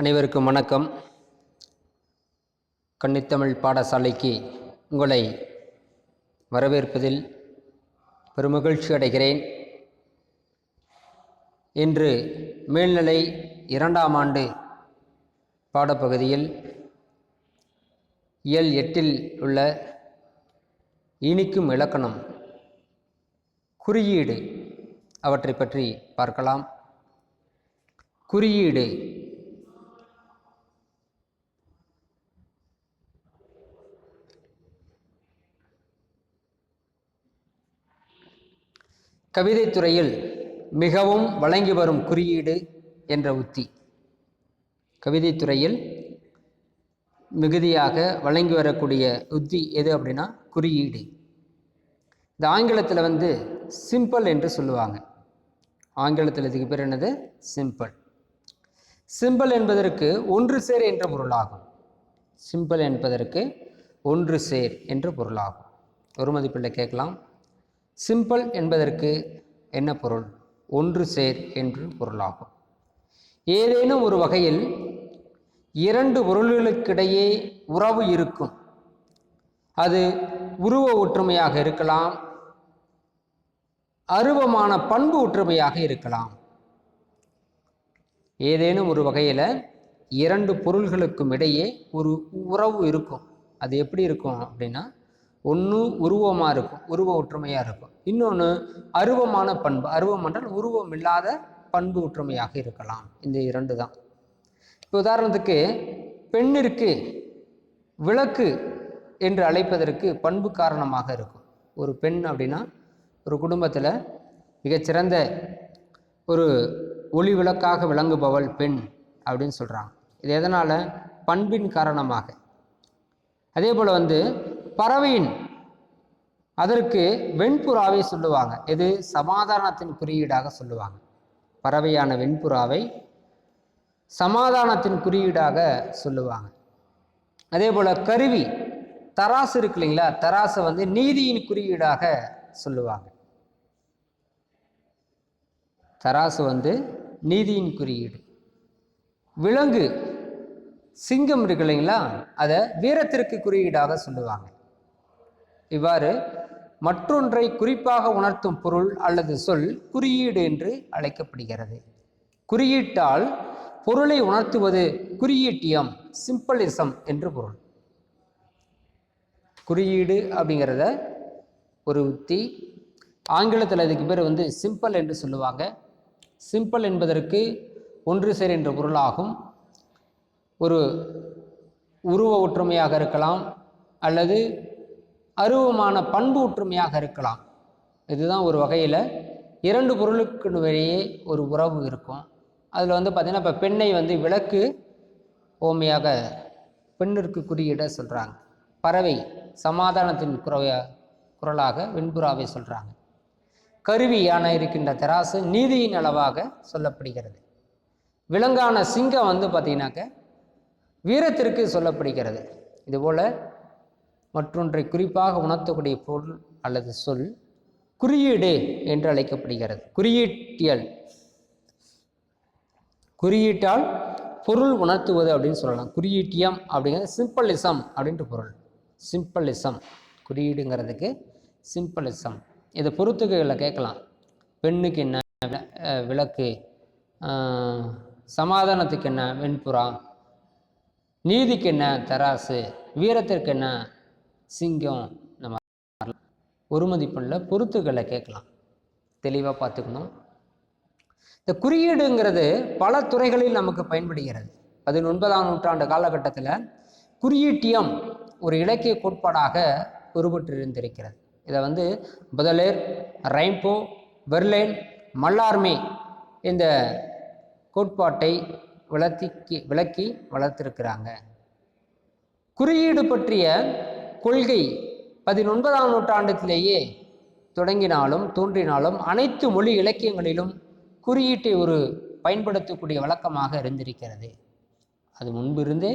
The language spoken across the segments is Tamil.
அனைவருக்கும் வணக்கம். கன்னித்தமிழ் பாடசாலைக்கு உங்களை வரவேற்பதில் பெருமகிழ்ச்சி அடைகிறேன். இன்று மேல்நிலை இரண்டாம் ஆண்டு பாடப்பகுதியில் இயல் எட்டில் உள்ள இனிக்கும் இலக்கணம் குறியீடு அவற்றை பற்றி பார்க்கலாம். குறியீடு கவிதைத்துறையில் மிகவும் வழங்கி வரும் குறியீடு என்ற உத்தி. கவிதைத்துறையில் மிகுதியாக வழங்கி வரக்கூடிய உத்தி எது அப்படின்னா குறியீடு. இந்த ஆங்கிலத்தில் வந்து சிம்பிள் என்று சொல்லுவாங்க. ஆங்கிலத்தில் இதுக்கு பேர் என்னது? சிம்பிள் சிம்பிள் என்பதற்கு ஒன்று சேர் என்ற பொருளாகும். சிம்பிள் என்பதற்கு ஒன்று சேர் என்று பொருளாகும். ஒரு மதிப்பில் கேட்கலாம். சிம்பிள் என்பதற்கு என்ன பொருள்? ஒன்று சேர் என்று பொருளாகும். ஏதேனும் ஒரு வகையில் இரண்டு பொருள்களுக்கிடையே உறவு இருக்கும். அது உருவ ஒற்றுமையாக இருக்கலாம் அருவமான பண்பு ஒற்றுமையாக இருக்கலாம். ஏதேனும் ஒரு வகையில் இரண்டு பொருள்களுக்கும் இடையே ஒரு உறவு இருக்கும். அது எப்படி இருக்கும் அப்படின்னா ஒன்று உருவமாக இருக்கும் உருவ ஒற்றுமையாக இருக்கும். இன்னொன்று அருவமான பண்பு. அருவம் என்றால் உருவம் இல்லாத பண்பு ஒற்றுமையாக இருக்கலாம். இந்த இரண்டு தான். இப்போ உதாரணத்துக்கு பெண்ணிற்கு விளக்கு என்று அழைப்பதற்கு பண்பு காரணமாக இருக்கும். ஒரு பெண் அப்படின்னா ஒரு குடும்பத்தில் மிகச்சிறந்த ஒரு ஒளி விளக்காக விளங்குபவள் பெண் அப்படின்னு சொல்கிறாங்க இது எதனால்? பண்பின் காரணமாக. அதே போல் வந்து பறவையின் அதற்கு வெண்புறாவை சொல்லுவாங்க. இது சமாதானத்தின் குறியீடாக சொல்லுவாங்க. பறவையான வெண்புறாவை சமாதானத்தின் குறியீடாக சொல்லுவாங்க. அதே போல் கருவி தராசு இருக்கு இல்லைங்களா? தராசை வந்து நீதியின் குறியீடாக சொல்லுவாங்க. தராசு வந்து நீதியின் குறியீடு. விலங்கு சிங்கம் இருக்கு இல்லைங்களா? அதை வீரத்திற்கு குறியீடாக சொல்லுவாங்க. இவ்வாறு மற்றொன்றை குறிப்பாக உணர்த்தும் பொருள் அல்லது சொல் குறியீடு என்று அழைக்கப்படுகிறது. குறியீட்டால் பொருளை உணர்த்துவது குறியீட்டியம் சிம்பிளிசம் என்று பொருள். குறியீடு அப்படிங்கிறத ஒரு உத்தி. ஆங்கிலத்தில் அதுக்கு பேர் வந்து சிம்பிள் என்று சொல்லுவாங்க. சிம்பிள் என்பதற்கு ஒன்று சேர் என்ற பொருளாகும். ஒரு உருவ ஒற்றுமையாக இருக்கலாம் அல்லது அருவமான பண்பு ஒற்றுமையாக இருக்கலாம். இதுதான் ஒரு வகையில் இரண்டு பொருளுக்கு வரையே ஒரு உறவு இருக்கும். அதில் வந்து பார்த்திங்கன்னா இப்போ பெண்ணை வந்து விளக்கு ஓமையாக பெண்ணிற்கு குறியிட சொல்கிறாங்க பறவை சமாதானத்தின் குறைய குரலாக வெண்புறாவை சொல்கிறாங்க கருவியான இருக்கின்ற தராசு நீதியின் அளவாக சொல்லப்படுகிறது. விலங்கான சிங்கம் வந்து பார்த்திங்கனாக்க வீரத்திற்கு சொல்லப்படுகிறது. இதுபோல் மற்றொன்றை குறிப்பாக உணர்த்தக்கூடிய பொருள் அல்லது சொல் குறியீடு என்று அழைக்கப்படுகிறது. குறியீட்டியல். குறியீட்டால் பொருள் உணர்த்துவது அப்படின்னு சொல்லலாம். குறியீட்டியம் அப்படிங்கிறது சிம்பிளிசம் அப்படின்ட்டு பொருள். சிம்பிளிசம். குறியீடுங்கிறதுக்கு சிம்பிளிசம். இதை பொறுத்துகளை கேட்கலாம். பெண்ணுக்கு என்ன விள- விளக்கு? சமாதானத்துக்கு என்ன? வெண்புறா நீதிக்கு என்ன? தராசு? வீரத்திற்கு என்ன? சிங்கம் இந்த மாதிரி ஒரு மதிப்புள்ள பொருத்துக்களை கேட்கலாம். தெளிவாக பார்த்துக்கணும். இந்த குறியீடுங்கிறது பல துறைகளில் நமக்கு பயன்படுகிறது. பதினொன்பதாம் நூற்றாண்டு காலகட்டத்தில் குறியீட்டியம் ஒரு இலக்கிய கோட்பாடாக உருவற்றிருந்திருக்கிறது இதை வந்து முதலேர் ரைம்போ வெர்லைன் மல்லார்மே இந்த கோட்பாட்டை விளத்திக்கு விளக்கி வளர்த்திருக்கிறாங்க. குறியீடு பற்றிய கொள்கை பதினொன்பதாம் நூற்றாண்டத்திலேயே தொடங்கினாலும் தோன்றினாலும் அனைத்து மொழி இலக்கியங்களிலும் குறியீட்டை ஒரு பயன்படுத்தக்கூடிய வழக்கமாக இருந்திருக்கிறது. அது முன்பிருந்தே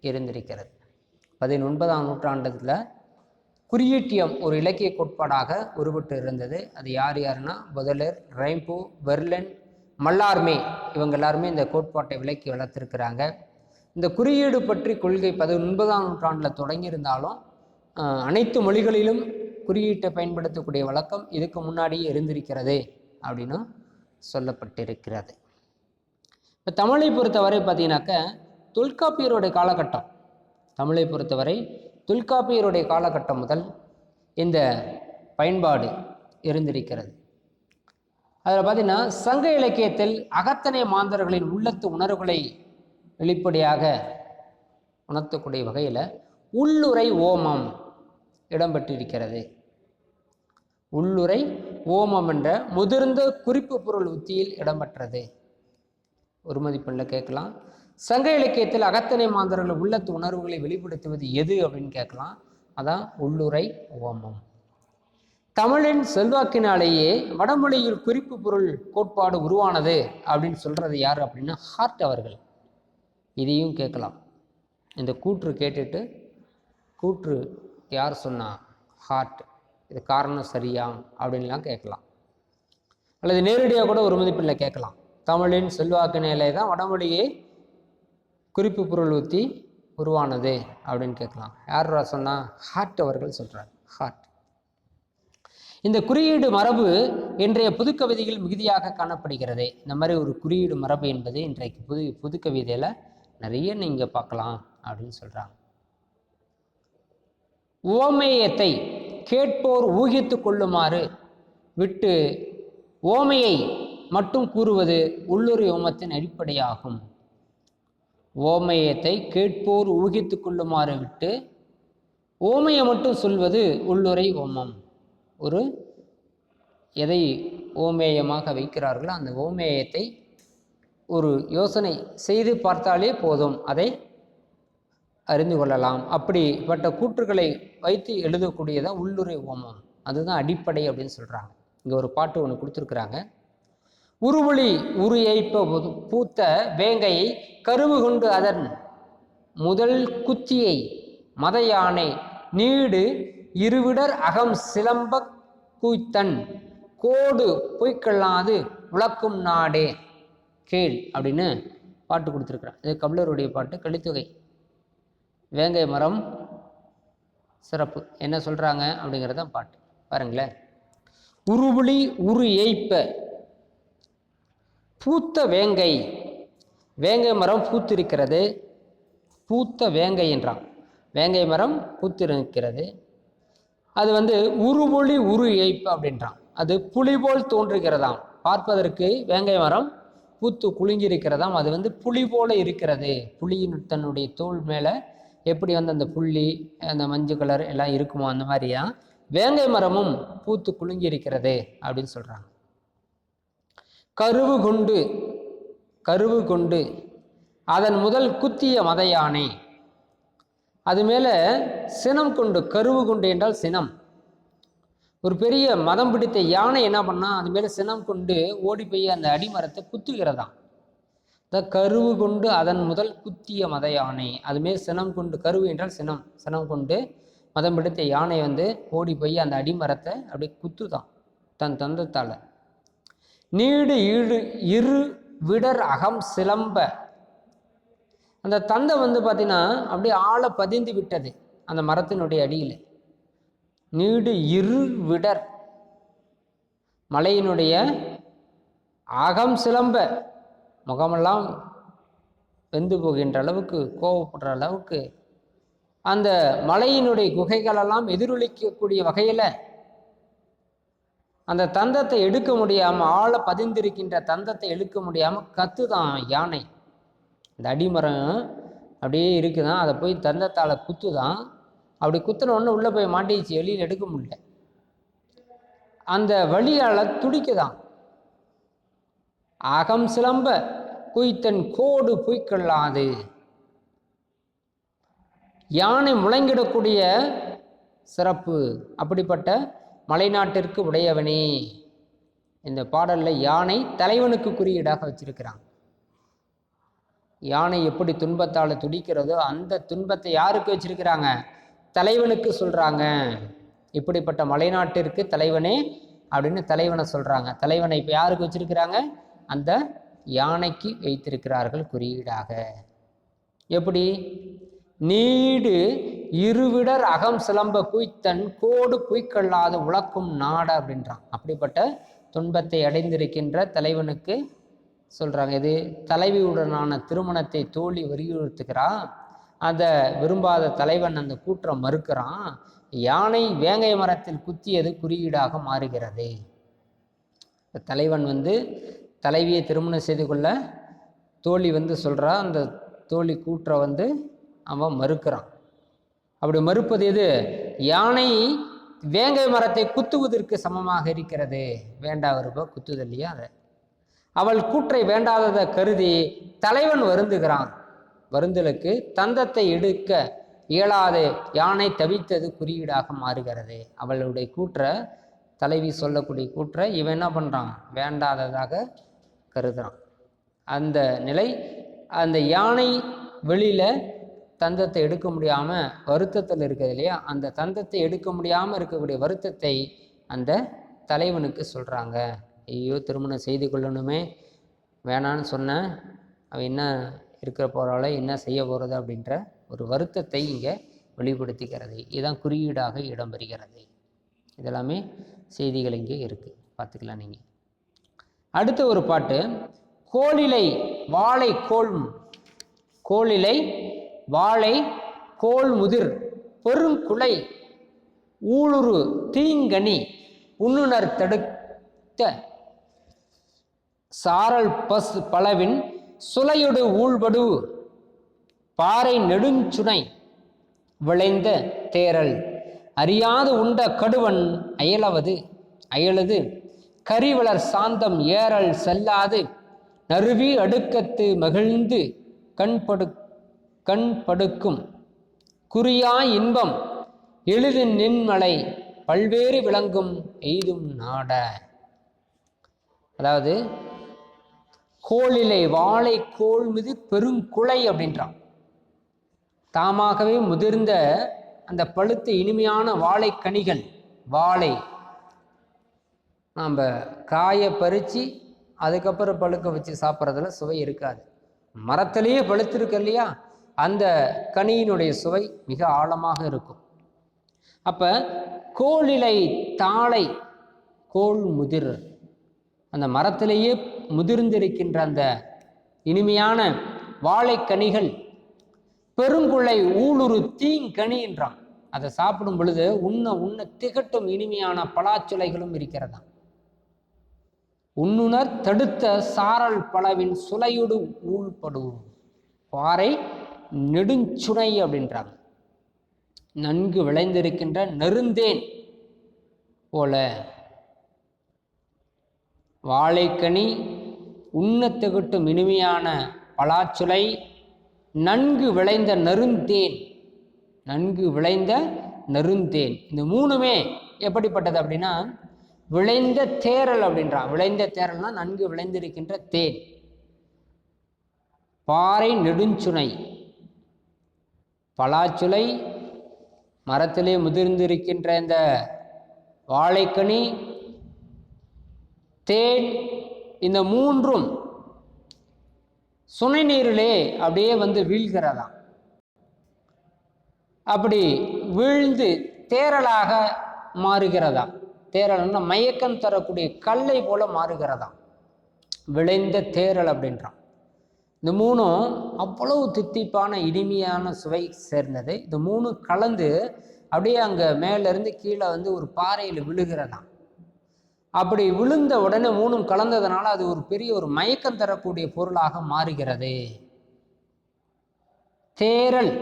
இருந்திருக்கிறது. பதினொன்பதாம் நூற்றாண்டத்தில் குறியீட்டியம் ஒரு இலக்கிய கோட்பாடாக உருவட்டு இருந்தது. அது யார் யாருன்னா முதலர் ரைம்போ பெர்லன் மல்லார்மே இவங்க எல்லாருமே இந்த கோட்பாட்டை விலக்கி வளர்த்துருக்கிறாங்க. இந்த குறியீடு பற்றி கொள்கை பதினொன்பதாம் நூற்றாண்டில் தொடங்கியிருந்தாலும் அனைத்து மொழிகளிலும் குறியீட்டை பயன்படுத்தக்கூடிய வழக்கம் இதுக்கு முன்னாடியே இருந்திருக்கிறது அப்படின்னு சொல்லப்பட்டிருக்கிறது. இப்போ தமிழை பொறுத்தவரை பார்த்தீங்கன்னாக்க தொல்காப்பியருடைய காலகட்டம் தமிழை பொறுத்தவரை தொல்காப்பியருடைய காலகட்டம் முதல் இந்த பயன்பாடு இருந்திருக்கிறது. அதில் பார்த்தீங்கன்னா சங்க இலக்கியத்தில் அகத்தனை மாந்தர்களின் உள்ளத்து உணர்வுகளை வெளிப்படையாக உணர்த்தக்கூடிய வகையில் உள்ளுரை ஓமம் இடம்பெற்றிருக்கிறது. உள்ளுரை ஓமம் என்ற முதிர்ந்த குறிப்பு பொருள் உத்தியில் இடம்பெற்றது. ஒரு மதிப்பெண்ணில் கேட்கலாம். சங்க இலக்கியத்தில் அகத்தனை மாந்தர்கள் உள்ளத்து உணர்வுகளை வெளிப்படுத்துவது எது அப்படின்னு கேட்கலாம். அதான் உள்ளுரை ஓமம். தமிழின் செல்வாக்கினாலேயே வடமொழியில் குறிப்பு பொருள் கோட்பாடு உருவானது அப்படின்னு சொல்றது யார் அப்படின்னா ஹார்ட் அவர்கள். இதையும் கேட்கலாம். இந்த கூற்று கேட்டுட்டு கூற்று யார் சொன்னா ஹார்ட் இது காரணம் சரியா அப்படின்லாம் கேட்கலாம். அல்லது நேரடியாக கூட ஒரு மதிப்பில் கேட்கலாம். தமிழின் செல்வாக்கினாலே தான் வடமொழியை குறிப்பு பொருள் ஊற்றி உருவானது அப்படின்னு கேட்கலாம். யாரா சொன்னா ஹார்ட் அவர்கள் சொல்கிறார் ஹார்ட் இந்த குறியீடு மரபு இன்றைய புதுக்கவிதையில் மிகுதியாக காணப்படுகிறது. இந்த மாதிரி ஒரு குறியீடு மரபு என்பது இன்றைக்கு புது புதுக்கவிதையில் நிறைய நீங்கள் பார்க்கலாம் அப்படின்னு சொல்கிறாங்க ஓமேயத்தை கேட்போர் ஊகித்து கொள்ளுமாறு விட்டு ஓமையை மட்டும் கூறுவது உள்ளுரி ஓமத்தின் அடிப்படையாகும். ஓமையத்தை கேட்போர் ஊகித்து கொள்ளுமாறு விட்டு ஓமையை மட்டும் சொல்வது உள்ளுரை ஓமம் ஒரு எதை ஓமேயமாக வைக்கிறார்களோ அந்த ஓமேயத்தை ஒரு யோசனை செய்து பார்த்தாலே போதும். அதை அறிந்து கொள்ளலாம். அப்படிப்பட்ட கூற்றுகளை வைத்து எழுதக்கூடியதான் உள்ளுரை ஓமம் அதுதான் அடிப்படை அப்படின்னு சொல்கிறாங்க இங்கே ஒரு பாட்டு ஒன்று கொடுத்துருக்குறாங்க. உருவொளி உரு ஏய்ப்ப பூத்த வேங்கையை கருவு கொண்டு அதன் முதல் குத்தியை மத யானை நீடு இருவிடர் அகம் சிலம்ப கூய்த்தன். கோடு பொய்க்கல்லாது உழக்கும் நாடே. கேள் அப்படின்னு பாட்டு கொடுத்துருக்குறான் இது கபிலருடைய பாட்டு. கலித்தொகை. வேங்கை மரம் சிறப்பு. என்ன சொல்கிறாங்க அப்படிங்கிறது தான் பாட்டு. பாருங்களேன். உருவுளி உரு ஏய்ப்ப. பூத்த வேங்கை. வேங்கை மரம் பூத்திருக்கிறது. பூத்த வேங்கை என்றான். வேங்கை மரம் பூத்திருக்கிறது. அது வந்து உருவொளி உரு ஏய்ப்பு அப்படின்றான். அது புலி போல் தோன்றுகிறதாம். பார்ப்பதற்கு வேங்கை மரம் பூத்து குலுங்கியிருக்கிறதாம். அது வந்து புளி போல இருக்கிறது. புளியின் தன்னுடைய தோல் மேலே எப்படி வந்து அந்த புள்ளி அந்த மஞ்சள் கலர் எல்லாம் இருக்குமோ அந்த மாதிரியா? வேங்கை மரமும் பூத்து குலுங்கி இருக்கிறது அப்படின்னு சொல்றாங்க. கருவு கொண்டு கருவு கொண்டு அதன் முதல் குத்திய மத யானை அது மேலே சினம் கொண்டு கருவு கொண்டு என்றால் சினம். ஒரு பெரிய மதம் பிடித்த யானை என்ன பண்ணா அது மேலே சினம் கொண்டு ஓடி போய் அந்த அடிமரத்தை குத்துகிறதாம். இந்த கருவு கொண்டு அதன் முதல் குத்திய மத யானை அதுமாரி சினம் கொண்டு கருவு என்றால் சினம் சினம் கொண்டு மதம் பிடித்த யானை வந்து ஓடி போய் அந்த அடிமரத்தை அப்படியே குத்துதான் தன் தந்தத்தால். நீடு ஈடு இரு விடர் அகம் சிலம்ப. அந்த தந்தை வந்து பார்த்தீங்கன்னா அப்படியே ஆழ பதிந்து விட்டது அந்த மரத்தினுடைய அடியில். நீடு இரு விடர். மலையினுடைய அகம் சிலம்ப. முகமெல்லாம் வெந்து போகின்ற அளவுக்கு கோவப்படுற அளவுக்கு. அந்த மலையினுடைய குகைகளெல்லாம் எதிரொலிக்கக்கூடிய வகையில் அந்த தந்தத்தை எடுக்க முடியாமல் ஆழ பதிந்திருக்கின்ற தந்தத்தை எடுக்க முடியாமல் கத்துதான் யானை. இந்த அடிமரம் அப்படியே இருக்குதான். அதை போய் தந்தத்தால் குத்துதான். அப்படி குத்துன உடனே உள்ளே போய் மாட்டிச்சு வெளியில் எடுக்க முடியல. அந்த வழியால் துடிக்குதான். அகம் சிலம்ப குய்த்தன் கோடு பொய்க்கொள்ளாது யானை முழங்கிடக்கூடிய சிறப்பு அப்படிப்பட்ட மலைநாட்டிற்கு உடையவனே. இந்த பாடலில் யானை தலைவனுக்கு குறியீடாக வச்சிருக்கிறான். யானை எப்படி துன்பத்தால் துடிக்கிறதோ அந்த துன்பத்தை யாருக்கு வச்சிருக்கிறாங்க? தலைவனுக்கு சொல்கிறாங்க இப்படிப்பட்ட மலைநாட்டிற்கு தலைவனே அப்படின்னு தலைவனை சொல்கிறாங்க தலைவனை இப்போ யாருக்கு வச்சிருக்கிறாங்க? அந்த யானைக்கு வைத்திருக்கிறார்கள் குறியீடாக. எப்படி? நீடு இருவிடர் அகம் சிலம்ப குய்த்தன் கோடு குய்க்கல்லாத உழக்கும் நாடு அப்படின்றான். அப்படிப்பட்ட துன்பத்தை அடைந்திருக்கின்ற தலைவனுக்கு சொல்கிறாங்க இது தலைவியுடனான திருமணத்தை தோழி வலியுறுத்துகிறான் அதை விரும்பாத தலைவன் அந்த கூற்றம் மறுக்கிறான் யானை வேங்கை மரத்தில் குத்தியது குறியீடாக மாறுகிறது. தலைவன் வந்து தலைவியை திருமணம் செய்து கொள்ள தோழி வந்து சொல்கிறா அந்த தோழி கூற்ற வந்து அவன் மறுக்கிறான். அப்படி மறுப்பது எது? யானை வேங்கை மரத்தை குத்துவதற்கு சமமாக இருக்கிறது. வேண்டா வருப குத்துது இல்லையா? அதை அவள் கூற்றை வேண்டாததை கருதி தலைவன் வருந்துகிறான். வருந்தலுக்கு தந்தத்தை எடுக்க இயலாது யானை தவித்தது குறியீடாக மாறுகிறது. அவளுடைய கூற்ற தலைவி சொல்லக்கூடிய கூற்றை இவன் என்ன பண்ணுறான் வேண்டாததாக கருதுறான். அந்த நிலை அந்த யானை வெளியில் தந்தத்தை எடுக்க முடியாமல் வருத்தத்தில் இருக்குது இல்லையா? அந்த தந்தத்தை எடுக்க முடியாமல் இருக்கக்கூடிய வருத்தத்தை அந்த தலைவனுக்கு சொல்கிறாங்க ஐயோ திருமணம் செய்து கொள்ளணுமே வேணான்னு சொன்னேன் அவன் என்ன இருக்கிற போறால என்ன செய்ய போகிறது அப்படின்ற ஒரு வருத்தத்தை இங்கே வெளிப்படுத்திக்கிறது. இதுதான் குறியீடாக இடம்பெறுகிறது இதெல்லாமே செய்திகள் இங்கே இருக்குது பார்த்துக்கலாம் நீங்கள் அடுத்த ஒரு பாட்டு. கோலிலை வாழை கோல் கோலிலை வாழை கோல் முதிர் பெருங்குலை ஊளுரு தீங்கனி உண்ணுணர் தடுத்த சாரல் பஸ் பலவின் சுலையுடு ஊழ்படு பாறை நெடுஞ்சுனை விளைந்த தேரல் அறியாது உண்ட கடுவன் அயலவது அயலது. கரிவளர் சாந்தம் ஏறல் செல்லாது. நறுவி அடுக்கத்து மகிழ்ந்து கண்படு கண்படுக்கும். குறியா இன்பம் எளிது நின்மலை பல்வேறு விளங்கும் எய்தும் நாட. அதாவது கோளிலை வாழை கோள் மீது பெருங்குலை அப்படின்றான். தாமாகவே முதிர்ந்த அந்த பழுத்த இனிமையான வாழைக்கனிகள் வாழை. நாம் காயை பறித்து அதுக்கப்புறம் பழுக்க வச்சு சாப்பிட்றதுல சுவை இருக்காது. மரத்திலேயே பழுத்திருக்கு இல்லையா? அந்த கனியினுடைய சுவை மிக ஆழமாக இருக்கும். அப்போ கோளிலை தாளை கோள் முதிர். அந்த மரத்திலேயே முதிர்ந்திருக்கின்ற அந்த இனிமையான வாழைக்கனிகள் பெருங்குள்ளை ஊளுரு தீங்கனி என்றான். அதை சாப்பிடும் பொழுது உண்ண உண்ண திகட்டும் இனிமையான பலாச்சுளைகளும் இருக்கிறதாம். உண்ணுணர் தடுத்த சாரல் பலவின் சுலையுடு ஊழ்படும். பாறை நெடுஞ்சுனை அப்படின்றாங்க. நன்கு விளைந்திருக்கின்ற நெருந்தேன் போல வாழைக்கனி உண்ணத்தகட்டும் இனிமையான பலாச்சுளை நன்கு விளைந்த நறுந்தேன் நன்கு விளைந்த நறுந்தேன். இந்த மூணுமே எப்படிப்பட்டது அப்படின்னா விளைந்த தேரல் அப்படின்றான் விளைந்த தேரல்னா நன்கு விளைந்திருக்கின்ற தேன். பாறை நெடுஞ்சுனை. பலாச்சுளை மரத்திலே முதிர்ந்திருக்கின்ற இந்த வாழைக்கனி தேன் இந்த மூன்றும் சுனை நீரிலே அப்படியே வந்து வீழ்கிறதாம். அப்படி வீழ்ந்து தேரலாக மாறுகிறதாம். தேரல்னா மயக்கம் தரக்கூடிய கல்லை போல மாறுகிறதாம். விளைந்த தேரல் அப்படின்றான் இந்த மூணும் அவ்வளவு தித்திப்பான இனிமையான சுவை சேர்ந்தது. இந்த மூணும் கலந்து அப்படியே அங்கே மேலேருந்து கீழே வந்து ஒரு பாறையில் விழுகிறதாம். அப்படி விழுந்த உடனே மூணும் கலந்ததுனால அது ஒரு பெரிய ஒரு மயக்கம் தரக்கூடிய பொருளாக மாறுகிறது. தேரல்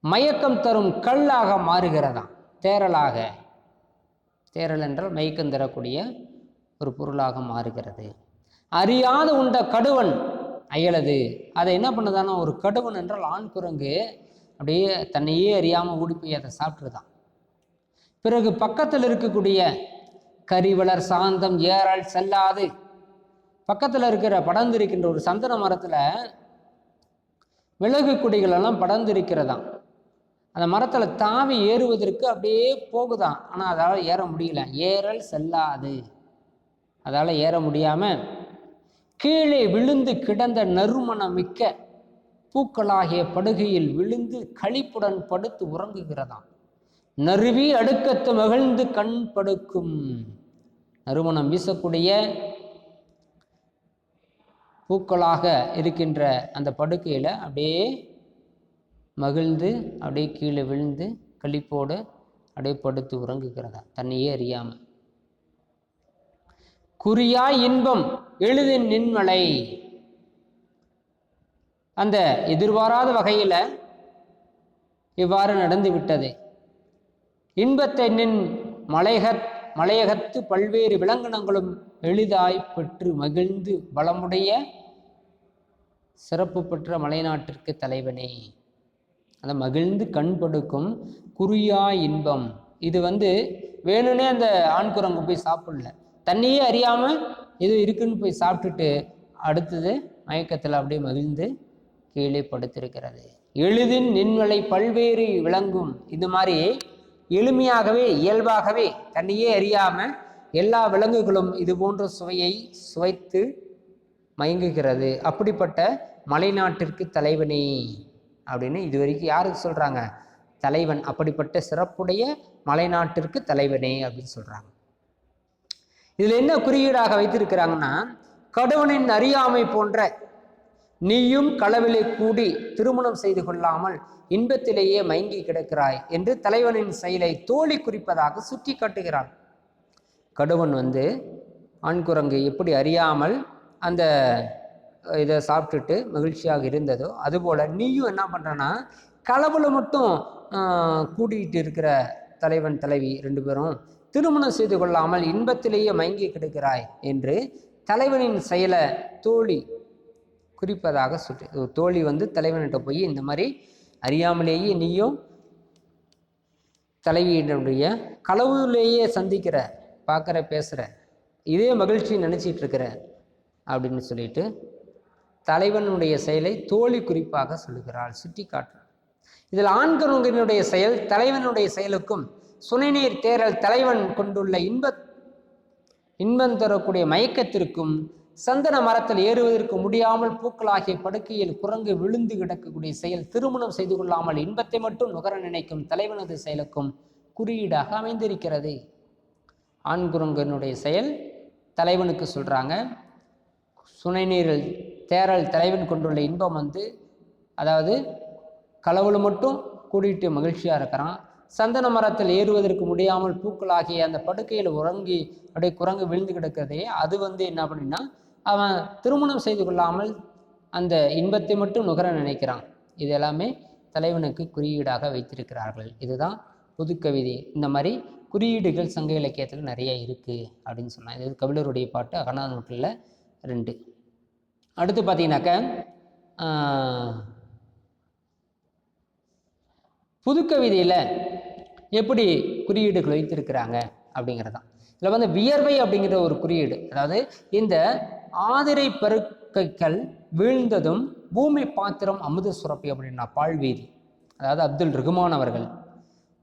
மயக்கம் தரும் கல்லாக மாறுகிறதாம் தேரலாக தேரல் என்றால் மயக்கம் தரக்கூடிய ஒரு பொருளாக மாறுகிறது. அறியாத உண்ட கடுவன் அயலது. அதை என்ன பண்ணுதானா ஒரு கடுவன் என்றால் ஆண் குரங்கு அப்படியே தன்னையே அறியாமல் ஓடி போய் அதை சாப்பிட்ருதான் பிறகு பக்கத்தில் இருக்கக்கூடிய கரிவளர் சாந்தம் ஏறல் செல்லாது. பக்கத்தில் இருக்கிற படர்ந்திருக்கின்ற ஒரு சந்தன மரத்தில் மிளகு கொடிகளெல்லாம் படர்ந்திருக்கிறதாம். அந்த மரத்தில் தாவி ஏறுவதற்கு அப்படியே போகுதாம். ஆனால் அதால் ஏற முடியல. ஏறல் செல்லாது. அதால் ஏற முடியாமல் கீழே விழுந்து கிடந்த நறுமணம் மிக்க பூக்களாகிய படுகையில் விழுந்து களிப்புடன் படுத்து உறங்குகிறதாம். நறுவி அடுக்கத்து மகிழ்ந்து கண் படுக்கும். நறுமணம் வீசக்கூடிய பூக்களாக இருக்கின்ற அந்த படுக்கையில் அப்படியே மகிழ்ந்து அப்படியே கீழே விழுந்து களிப்போடு அப்படியே படுத்து உறங்குகிறதா? தன்னையே அறியாமல். குறியாய் இன்பம் எழுது நின்மலை. அந்த எதிர்பாராத வகையில் இவ்வாறு நடந்து விட்டது இன்பத்தை நின் மலையகத் மலையகத்து பல்வேறு விலங்கினங்களும் எளிதாய் பெற்று மகிழ்ந்து பலமுடைய சிறப்பு பெற்ற மலைநாட்டிற்கு தலைவனே. அந்த மகிழ்ந்து கண்படுக்கும் குறியா இன்பம். இது வந்து வேணும்னே அந்த ஆண் குரங்கு போய் சாப்பிடல. தண்ணியே அறியாமல் இது இருக்குன்னு போய் சாப்பிட்டுட்டு அடுத்தது மயக்கத்தில் அப்படியே மகிழ்ந்து கீழே படுத்திருக்கிறது. எளிதின் நின்மலை பல்வேறு விளங்கும் இது மாதிரி எளிமையாகவே இயல்பாகவே தன்னையே அறியாமல் எல்லா விலங்குகளும் இது போன்ற சுவையை சுவைத்து மயங்குகிறது. அப்படிப்பட்ட மலைநாட்டிற்கு தலைவனே அப்படின்னு இது வரைக்கும் யாருக்கு சொல்கிறாங்க தலைவன் அப்படிப்பட்ட சிறப்புடைய மலைநாட்டிற்கு தலைவனே அப்படின்னு சொல்கிறாங்க இதில் என்ன குறியீடாக வைத்திருக்கிறாங்கன்னா கடவுளின் அறியாமை போன்ற நீயும் களவிலே கூடி திருமணம் செய்து கொள்ளாமல் இன்பத்திலேயே மயங்கி கிடக்கிறாய் என்று தலைவனின் செயலை தோழி குறிப்பதாக சுட்டி காட்டுகிறான் கடுவன் வந்து ஆண் குரங்கு எப்படி அறியாமல் அந்த இதை சாப்பிட்டுட்டு மகிழ்ச்சியாக இருந்ததோ அதுபோல் நீயும் என்ன பண்ணுறன்னா களவுல மட்டும் கூட்டிகிட்டு இருக்கிற தலைவன் தலைவி ரெண்டு பேரும் திருமணம் செய்து கொள்ளாமல் இன்பத்திலேயே மயங்கி கிடக்கிறாய் என்று தலைவனின் செயலை தோழி குறிப்பதாக சொல்லி தோழி வந்து தலைவன்கிட்ட போய் இந்த மாதிரி அறியாமலேயே நீயும் தலைவியினுடைய களவுலேயே சந்திக்கிற பார்க்குற பேசுகிற இதே மகிழ்ச்சி நினச்சிட்டு இருக்கிற அப்படின்னு சொல்லிட்டு தலைவனுடைய செயலை தோழி குறிப்பாக சொல்லுகிறாள் சுட்டி காட்டுறாள் இதில் ஆண்கருங்கனுடைய செயல் தலைவனுடைய செயலுக்கும் சுனைநீர் தேரல் தலைவன் கொண்டுள்ள இன்ப இன்பம் தரக்கூடிய மயக்கத்திற்கும் சந்தன மரத்தில் ஏறுவதற்கு முடியாமல் பூக்களாகிய படுக்கையில் குரங்கு விழுந்து கிடக்கக்கூடிய செயல் திருமணம் செய்து கொள்ளாமல் இன்பத்தை மட்டும் நுகர நினைக்கும் தலைவனது செயலுக்கும் குறியீடாக அமைந்திருக்கிறது. ஆண் குரங்கனுடைய செயல் தலைவனுக்கு சொல்கிறாங்க சுனைநீரில் தேரல் தலைவன் கொண்டுள்ள இன்பம் வந்து அதாவது களவுல மட்டும் கூடிட்டு மகிழ்ச்சியாக இருக்கிறான். சந்தன மரத்தில் ஏறுவதற்கு முடியாமல் பூக்களாகிய அந்த படுக்கையில் உறங்கி அப்படியே குரங்கு விழுந்து கிடக்கிறதே அது வந்து என்ன அப்படின்னா அவன் திருமணம் செய்து கொள்ளாமல் அந்த இன்பத்தை மட்டும் நுகர நினைக்கிறான். இது எல்லாமே தலைவனுக்கு குறியீடாக வைத்திருக்கிறார்கள். இதுதான் புதுக்கவிதை. இந்த மாதிரி குறியீடுகள் சங்க இலக்கியத்தில் நிறைய இருக்குது அப்படின்னு சொன்னான். இது கபிலருடைய பாட்டு அகநானூற்றில் ரெண்டு. அடுத்து பார்த்தீங்கன்னாக்க புதுக்கவிதையில் எப்படி குறியீடுகள் வைத்திருக்கிறாங்க அப்படிங்கிறதான். இதில் வந்து வியர்வை அப்படிங்கிற ஒரு குறியீடு. அதாவது இந்த ஆதிரை பருக்கைகள் வீழ்ந்ததும் பூமி பாத்திரம் அமுத சுரப்பி அப்படின்னா பால்வீதி. அதாவது அப்துல் ரகுமான் அவர்கள்.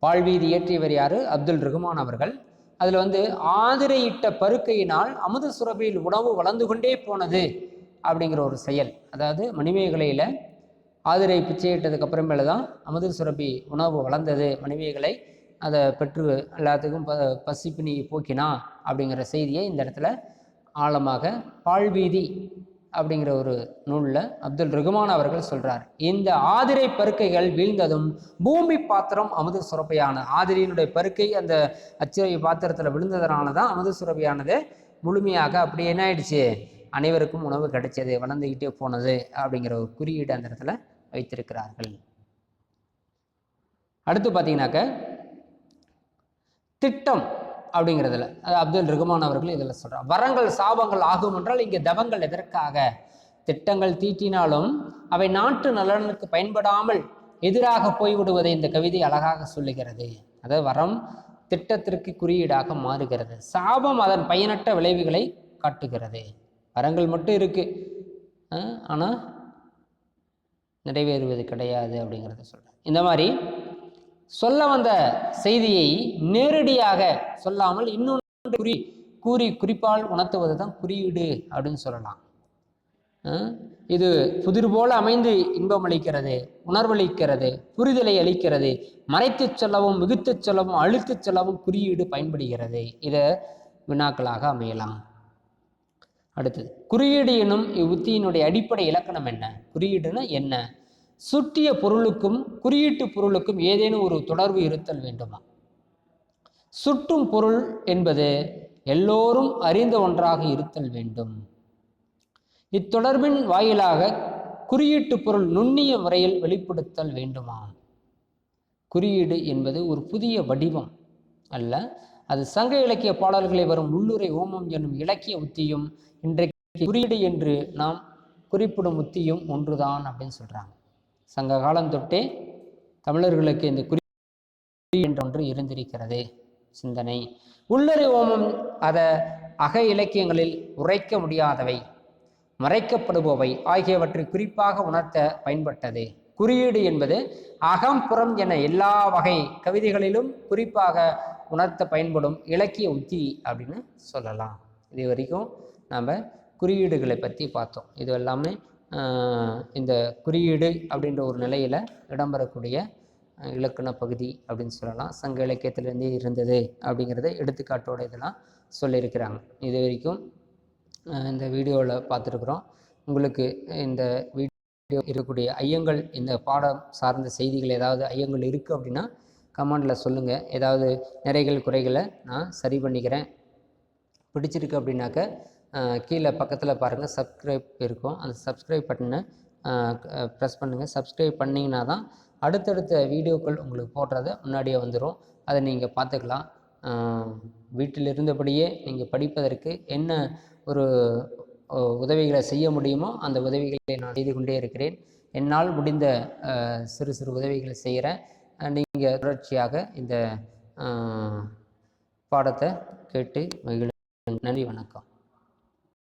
பால்வீதி இயற்றியவர் யார்? அப்துல் ரகுமான் அவர்கள். அதில் வந்து ஆதிரையிட்ட பருக்கையினால் அமுத சுரபியில் உணவு வளர்ந்து கொண்டே போனது அப்படிங்கிற ஒரு செயல். அதாவது மணிமேகலையில் ஆதிரை பிச்சையிட்டதுக்கு அப்புறமேல தான் அமுத சுரபி உணவு வளர்ந்தது. மணிமேகலை அதை பெற்று எல்லாத்துக்கும் ப பசிப்பினி போக்கினா அப்படிங்கிற செய்தியை இந்த இடத்துல ஆழமாக பால்வீதி அப்படிங்கிற ஒரு நூலில் அப்துல் ரகுமான் அவர்கள் சொல்கிறார் இந்த ஆதிரை பருக்கைகள் வீழ்ந்ததும் பூமி பாத்திரம் அமுது சுரப்பையான ஆதிரியினுடைய பருக்கை அந்த அச்சுரை பாத்திரத்தில் விழுந்ததுனால தான் அமுத சுரப்பையானது முழுமையாக அப்படி என்ன ஆயிடுச்சு? அனைவருக்கும் உணவு கிடைச்சது வளர்ந்துக்கிட்டே போனது அப்படிங்கிற ஒரு குறியீடு அந்த இடத்துல வைத்திருக்கிறார்கள். அடுத்து பார்த்தீங்கன்னாக்க திட்டம். அப்படிங்கிறதுல. அது அப்துல் ரகுமான் அவர்கள் இதில் சொல்கிறார் வரங்கள் சாபங்கள் ஆகும் என்றால் இங்கே தவங்கள் எதற்காக? திட்டங்கள் தீட்டினாலும் அவை நாட்டு நலனுக்கு பயன்படாமல் எதிராக போய்விடுவதை இந்த கவிதை அழகாக சொல்லுகிறது. அதாவது வரம் திட்டத்திற்கு குறியீடாக மாறுகிறது. சாபம் அதன் பயனற்ற விளைவுகளை காட்டுகிறது. வரங்கள் மட்டும் இருக்கு. ஆனால் நிறைவேறுவது கிடையாது அப்படிங்கிறத சொல்கிறேன் இந்த மாதிரி சொல்ல வந்த செய்தியை நேரடியாக சொல்லாமல் இன்னொன்று குறி கூறி குறிப்பால் உணர்த்துவது தான் குறியீடு அப்படின்னு சொல்லலாம். இது புதிர் போல அமைந்து இன்பம் அளிக்கிறது உணர்வளிக்கிறது புரிதலை அளிக்கிறது மறைத்துச் சொல்லவும் மிகுத்துச் சொல்லவும் அழுத்துச் சொல்லவும் குறியீடு பயன்படுகிறது. இதை வினாக்களாக அமையலாம். அடுத்தது குறியீடு எனும் இவ்வுத்தியினுடைய அடிப்படை இலக்கணம் என்ன? குறியீடுனா என்ன? சுட்டிய பொருளுக்கும் குறியீட்டு பொருளுக்கும் ஏதேனும் ஒரு தொடர்பு இருத்தல் வேண்டுமா? சுட்டும் பொருள் என்பது எல்லோரும் அறிந்த ஒன்றாக இருத்தல் வேண்டும். இத்தொடர்பின் வாயிலாக குறியீட்டு பொருள் நுண்ணிய முறையில் வெளிப்படுத்தல் வேண்டுமா? குறியீடு என்பது ஒரு புதிய வடிவம் அல்ல அது சங்க இலக்கிய பாடல்களை வரும் உள்ளுரை ஓமம் என்னும் இலக்கிய உத்தியும் இன்றைக்கு குறியீடு என்று நாம் குறிப்பிடும் உத்தியும் ஒன்றுதான் அப்படின்னு சொல்றாங்க. சங்க காலம் தொட்டே தமிழர்களுக்கு இந்த குறி என்ற ஒன்று இருந்திருக்கிறது. சிந்தனை. உள்ளுரை ஓமம் அதை அக இலக்கியங்களில் உரைக்க முடியாதவை மறைக்கப்படுபவை ஆகியவற்றை குறிப்பாக உணர்த்த பயன்பட்டது. குறியீடு என்பது அகம் புறம் என எல்லா வகை கவிதைகளிலும் குறிப்பாக உணர்த்த பயன்படும் இலக்கிய உத்தி அப்படின்னு சொல்லலாம். இது வரைக்கும் நாம் குறியீடுகளை பற்றி பார்த்தோம். இது எல்லாமே இந்த குறியீடு அப்படின்ற ஒரு நிலையில் இடம்பெறக்கூடிய இலக்கண பகுதி அப்படின்னு சொல்லலாம். சங்க இலக்கியத்திலேருந்தே இருந்தது அப்படிங்கிறத எடுத்துக்காட்டோட இதெல்லாம் சொல்லியிருக்கிறாங்க. இது வரைக்கும் இந்த வீடியோவில் பார்த்துருக்குறோம். உங்களுக்கு இந்த வீடியோ இருக்கக்கூடிய ஐயங்கள் இந்த பாடம் சார்ந்த செய்திகள் ஏதாவது ஐயங்கள் இருக்குது அப்படின்னா கமெண்டில் சொல்லுங்கள் ஏதாவது நிறைகள் குறைகளை நான் சரி பண்ணிக்கிறேன். பிடிச்சிருக்கு அப்படின்னாக்க கீழே பக்கத்தில் பாருங்கள் சப்ஸ்கிரைப் இருக்கும். அந்த சப்ஸ்கிரைப் பட்டனை ப்ரெஸ் பண்ணுங்கள் சப்ஸ்கிரைப் பண்ணிங்கன்னா தான் அடுத்தடுத்த வீடியோக்கள் உங்களுக்கு போடுறத முன்னாடியே வந்துடும் அதை நீங்கள் பார்த்துக்கலாம். வீட்டில் இருந்தபடியே நீங்கள் படிப்பதற்கு என்ன ஒரு உதவிகளை செய்ய முடியுமோ அந்த உதவிகளை நான் செய்து கொண்டே இருக்கிறேன். என்னால் முடிந்த சிறு சிறு உதவிகளை செய்கிறேன் நீங்கள் தொடர்ச்சியாக இந்த பாடத்தை கேட்டு மகிழ நன்றி வணக்கம்.